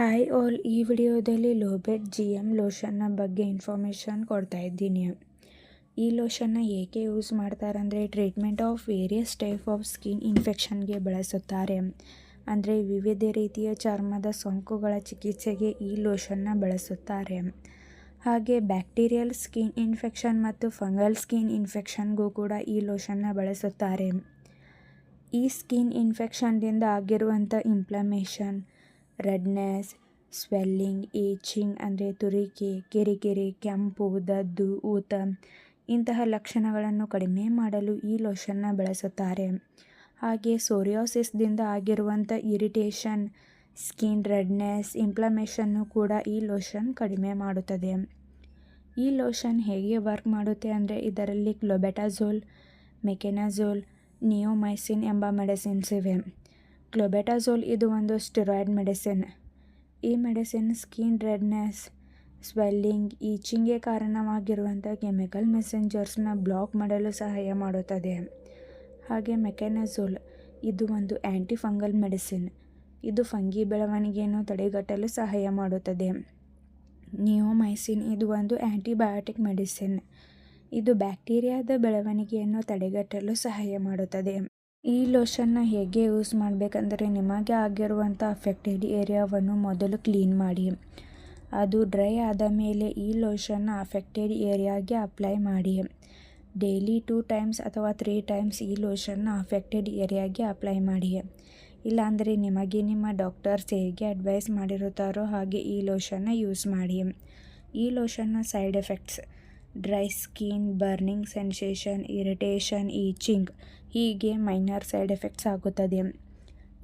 Hi all ಈ ವಿಡಿಯೋದಲ್ಲಿ ಲೋಬೆಟ್ G M ಲೋಷನ್ನ ಬಗ್ಗೆ ಇನ್ಫಾರ್ಮೇಷನ್ ಕೊಡ್ತಾ ಇದ್ದೀನಿ. ಈ ಲೋಷನ್ನ ಏಕೆ ಯೂಸ್ ಮಾಡ್ತಾರಂದರೆ treatment of various type of skin ಇನ್ಫೆಕ್ಷನ್ಗೆ ಬಳಸುತ್ತಾರೆ. ಅಂದರೆ ವಿವಿಧ ರೀತಿಯ ಚರ್ಮದ ಸೋಂಕುಗಳ ಚಿಕಿತ್ಸೆಗೆ ಈ ಲೋಷನ್ನ ಬಳಸುತ್ತಾರೆ. ಹಾಗೆ ಬ್ಯಾಕ್ಟೀರಿಯಲ್ ಸ್ಕಿನ್ ಇನ್ಫೆಕ್ಷನ್ ಮತ್ತು ಫಂಗಲ್ ಸ್ಕಿನ್ ಇನ್ಫೆಕ್ಷನ್ಗೂ ಕೂಡ ಈ ಲೋಷನ್ನ ಬಳಸುತ್ತಾರೆ. ಈ ಸ್ಕಿನ್ ಇನ್ಫೆಕ್ಷನ್ದಿಂದ ಆಗಿರುವಂಥ ಇಂಪ್ಲಮೇಷನ್ ರೆಡ್ನೆಸ್, ಸ್ವೆಲ್ಲಿಂಗ್, ಈಚಿಂಗ್ ಅಂದರೆ ತುರಿಕೆ, ಕಿರಿಕಿರಿ, ಕೆಂಪು, ದದ್ದು, ಊತ ಇಂತಹ ಲಕ್ಷಣಗಳನ್ನು ಕಡಿಮೆ ಮಾಡಲು ಈ ಲೋಷನ್ನ ಬಳಸುತ್ತಾರೆ. ಹಾಗೆ ಸೋರಿಯೋಸಿಸ್ದಿಂದ ಆಗಿರುವಂಥ ಇರಿಟೇಷನ್, ಸ್ಕಿನ್ ರೆಡ್ನೆಸ್ ಇಂಪ್ಲಮೇಷನ್ನು ಕೂಡ ಈ ಲೋಷನ್ ಕಡಿಮೆ ಮಾಡುತ್ತದೆ. ಈ ಲೋಷನ್ ಹೇಗೆ ವರ್ಕ್ ಮಾಡುತ್ತೆ ಅಂದರೆ ಇದರಲ್ಲಿ ಕ್ಲೊಬೆಟಾಝೋಲ್ ಮೆಕೆನಾಝೋಲ್ ನಿಯೋಮೈಸಿನ್ ಎಂಬ ಮೆಡಿಸಿನ್ಸ್ ಇವೆ. ಕ್ಲೊಬೆಟಾಝೋಲ್ ಇದು ಒಂದು ಸ್ಟಿರಾಯ್ಡ್ ಮೆಡಿಸಿನ್ ಈ ಮೆಡಿಸಿನ್ ಸ್ಕಿನ್ ರೆಡ್ನೆಸ್ ಸ್ವೆಲ್ಲಿಂಗ್ ಈಚಿಂಗ್ಗೆ ಕಾರಣವಾಗಿರುವಂಥ ಕೆಮಿಕಲ್ ಮೆಸೆಂಜರ್ಸ್ನ ಬ್ಲಾಕ್ ಮಾಡಲು ಸಹಾಯ ಮಾಡುತ್ತದೆ. ಹಾಗೆ ಮೆಕ್ಯಾನಝೋಲ್ ಇದು ಒಂದು ಆ್ಯಂಟಿ ಫಂಗಲ್ ಮೆಡಿಸಿನ್ ಇದು ಫಂಗಿ ಬೆಳವಣಿಗೆಯನ್ನು ತಡೆಗಟ್ಟಲು ಸಹಾಯ ಮಾಡುತ್ತದೆ. ನಿಯೋಮೈಸಿನ್ ಇದು ಒಂದು ಆ್ಯಂಟಿಬಯೋಟಿಕ್ ಮೆಡಿಸಿನ್ ಇದು ಬ್ಯಾಕ್ಟೀರಿಯಾದ ಬೆಳವಣಿಗೆಯನ್ನು ತಡೆಗಟ್ಟಲು ಸಹಾಯ ಮಾಡುತ್ತದೆ. ಈ ಲೋಷನ್ನ ಹೇಗೆ ಯೂಸ್ ಮಾಡಬೇಕಂದ್ರೆ ನಿಮಗೆ ಆಗಿರುವಂಥ ಅಫೆಕ್ಟೆಡ್ ಏರಿಯಾವನ್ನು ಮೊದಲು ಕ್ಲೀನ್ ಮಾಡಿ. ಅದು ಡ್ರೈ ಆದ ಮೇಲೆ ಈ ಲೋಷನ್ನ ಅಫೆಕ್ಟೆಡ್ ಏರಿಯಾಗೆ ಅಪ್ಲೈ ಮಾಡಿ. ಡೈಲಿ ಟೂ ಟೈಮ್ಸ್ ಅಥವಾ ತ್ರೀ ಟೈಮ್ಸ್ ಈ ಲೋಷನ್ನ ಅಫೆಕ್ಟೆಡ್ ಏರಿಯಾಗೆ ಅಪ್ಲೈ ಮಾಡಿ. ಇಲ್ಲಾಂದರೆ ನಿಮಗೆ ನಿಮ್ಮ ಡಾಕ್ಟರ್ಸ್ ಹೇಗೆ ಅಡ್ವೈಸ್ ಮಾಡಿರುತ್ತಾರೋ ಹಾಗೆ ಈ ಲೋಷನ್ನ ಯೂಸ್ ಮಾಡಿ. ಈ ಲೋಷನ್ನ side effects dry skin burning sensation irritation itching ಹೀಗೆ ಮೈನರ್ ಸೈಡ್ ಎಫೆಕ್ಟ್ಸ್ ಆಗುತ್ತದೆ.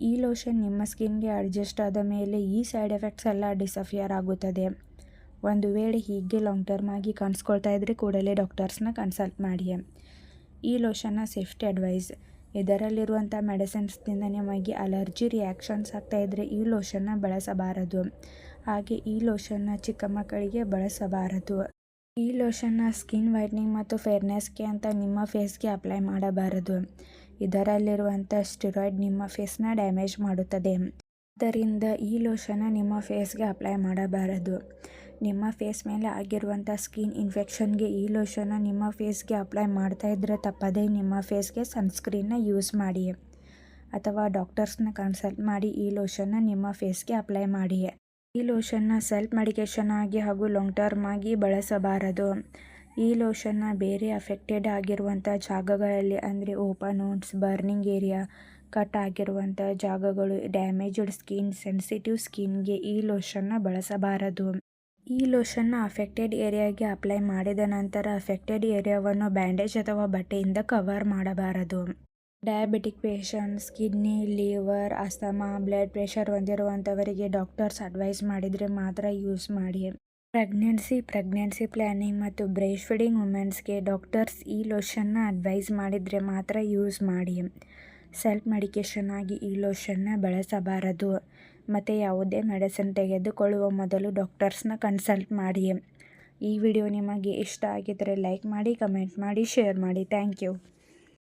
ಈ ಲೋಷನ್ ನಿಮ್ಮ ಸ್ಕಿನ್ಗೆ ಅಡ್ಜಸ್ಟ್ ಆದ ಮೇಲೆ ಈ ಸೈಡ್ ಎಫೆಕ್ಟ್ಸ್ ಎಲ್ಲ ಡಿಸಫಿಯರ್ ಆಗುತ್ತದೆ. ಒಂದು ವೇಳೆ ಹೀಗೆ ಲಾಂಗ್ ಟರ್ಮ್ ಆಗಿ ಕಾಣಿಸ್ಕೊಳ್ತಾ ಇದ್ದರೆ ಕೂಡಲೇ ಡಾಕ್ಟರ್ಸ್ನ ಕನ್ಸಲ್ಟ್ ಮಾಡಿ. ಈ ಲೋಷನ್ನ ಸೇಫ್ಟಿ ಅಡ್ವೈಸ್ ಇದರಲ್ಲಿರುವಂಥ ಮೆಡಿಸಿನ್ಸ್ನಿಂದ ನಿಮಗೆ ಅಲರ್ಜಿ ರಿಯಾಕ್ಷನ್ಸ್ ಆಗ್ತಾಯಿದ್ರೆ ಈ ಲೋಷನ್ನ ಬಳಸಬಾರದು. ಹಾಗೆ ಈ ಲೋಷನ್ನ ಚಿಕ್ಕ ಮಕ್ಕಳಿಗೆ ಬಳಸಬಾರದು. ಈ ಲೋಷನ್ನ ಸ್ಕಿನ್ ವೈಟ್ನಿಂಗ್ ಮತ್ತು ಫೇರ್ನೆಸ್ಗೆ ಅಂತ ನಿಮ್ಮ ಫೇಸ್ಗೆ ಅಪ್ಲೈ ಮಾಡಬಾರದು. ಇದರಲ್ಲಿರುವಂಥ ಸ್ಟಿರಾಯ್ಡ್ ನಿಮ್ಮ ಫೇಸ್ನ ಡ್ಯಾಮೇಜ್ ಮಾಡುತ್ತದೆ. ಆದ್ದರಿಂದ ಈ ಲೋಷನ್ನ ನಿಮ್ಮ ಫೇಸ್ಗೆ ಅಪ್ಲೈ ಮಾಡಬಾರದು. ನಿಮ್ಮ ಫೇಸ್ ಮೇಲೆ ಆಗಿರುವಂಥ ಸ್ಕಿನ್ ಇನ್ಫೆಕ್ಷನ್ಗೆ ಈ ಲೋಷನ್ನ ನಿಮ್ಮ ಫೇಸ್ಗೆ ಅಪ್ಲೈ ಮಾಡ್ತಾ ಇದ್ದರೆ ತಪ್ಪದೇ ನಿಮ್ಮ ಫೇಸ್ಗೆ ಸನ್ಸ್ಕ್ರೀನ್ನ ಯೂಸ್ ಮಾಡಿ. ಅಥವಾ ಡಾಕ್ಟರ್ಸ್ನ ಕನ್ಸಲ್ಟ್ ಮಾಡಿ ಈ ಲೋಷನ್ನ ನಿಮ್ಮ ಫೇಸ್ಗೆ ಅಪ್ಲೈ ಮಾಡಿ. ಈ ಲೋಷನ್ನ ಸೆಲ್ಫ್ ಮೆಡಿಕೇಷನ್ ಆಗಿ ಹಾಗೂ ಲಾಂಗ್ ಟರ್ಮ್ ಆಗಿ ಬಳಸಬಾರದು. ಈ ಲೋಷನ್ನ ಬೇರೆ ಅಫೆಕ್ಟೆಡ್ ಆಗಿರುವಂಥ ಜಾಗಗಳಲ್ಲಿ ಅಂದರೆ open wounds burning area cut ಆಗಿರುವಂಥ ಜಾಗಗಳು ಡ್ಯಾಮೇಜ್ಡ್ ಸ್ಕಿನ್ ಸೆನ್ಸಿಟಿವ್ ಸ್ಕಿನ್ಗೆ ಈ ಲೋಷನ್ನ ಬಳಸಬಾರದು. ಈ ಲೋಷನ್ನ ಅಫೆಕ್ಟೆಡ್ ಏರಿಯಾಗೆ ಅಪ್ಲೈ ಮಾಡಿದ ನಂತರ ಅಫೆಕ್ಟೆಡ್ ಏರಿಯಾವನ್ನು ಬ್ಯಾಂಡೇಜ್ ಅಥವಾ ಬಟ್ಟೆಯಿಂದ ಕವರ್ ಮಾಡಬಾರದು. Diabetic patients kidney liver asthma blood pressure ಹೊಂದಿರುವಂಥವರಿಗೆ doctors advice ಮಾಡಿದರೆ ಮಾತ್ರ ಯೂಸ್ ಮಾಡಿ. ಪ್ರೆಗ್ನೆನ್ಸಿ ಪ್ರೆಗ್ನೆನ್ಸಿ ಪ್ಲ್ಯಾನಿಂಗ್ ಮತ್ತು ಬ್ರೇಸ್ ಫೀಡಿಂಗ್ ವುಮೆನ್ಸ್ಗೆ ಡಾಕ್ಟರ್ಸ್ ಈ ಲೋಷನ್ನ ಅಡ್ವೈಸ್ ಮಾಡಿದರೆ ಮಾತ್ರ ಯೂಸ್ ಮಾಡಿ. ಸೆಲ್ಫ್ ಮೆಡಿಕೇಷನ್ ಆಗಿ ಈ ಲೋಷನ್ನ ಬಳಸಬಾರದು. ಮತ್ತು ಯಾವುದೇ ಮೆಡಿಸಿನ್ ತೆಗೆದುಕೊಳ್ಳುವ ಮೊದಲು ಡಾಕ್ಟರ್ಸ್ನ ಕನ್ಸಲ್ಟ್ ಮಾಡಿ. ಈ ವಿಡಿಯೋ ನಿಮಗೆ ಇಷ್ಟ ಆಗಿದ್ದರೆ ಲೈಕ್ ಮಾಡಿ ಕಮೆಂಟ್ ಮಾಡಿ ಶೇರ್ ಮಾಡಿ. Thank you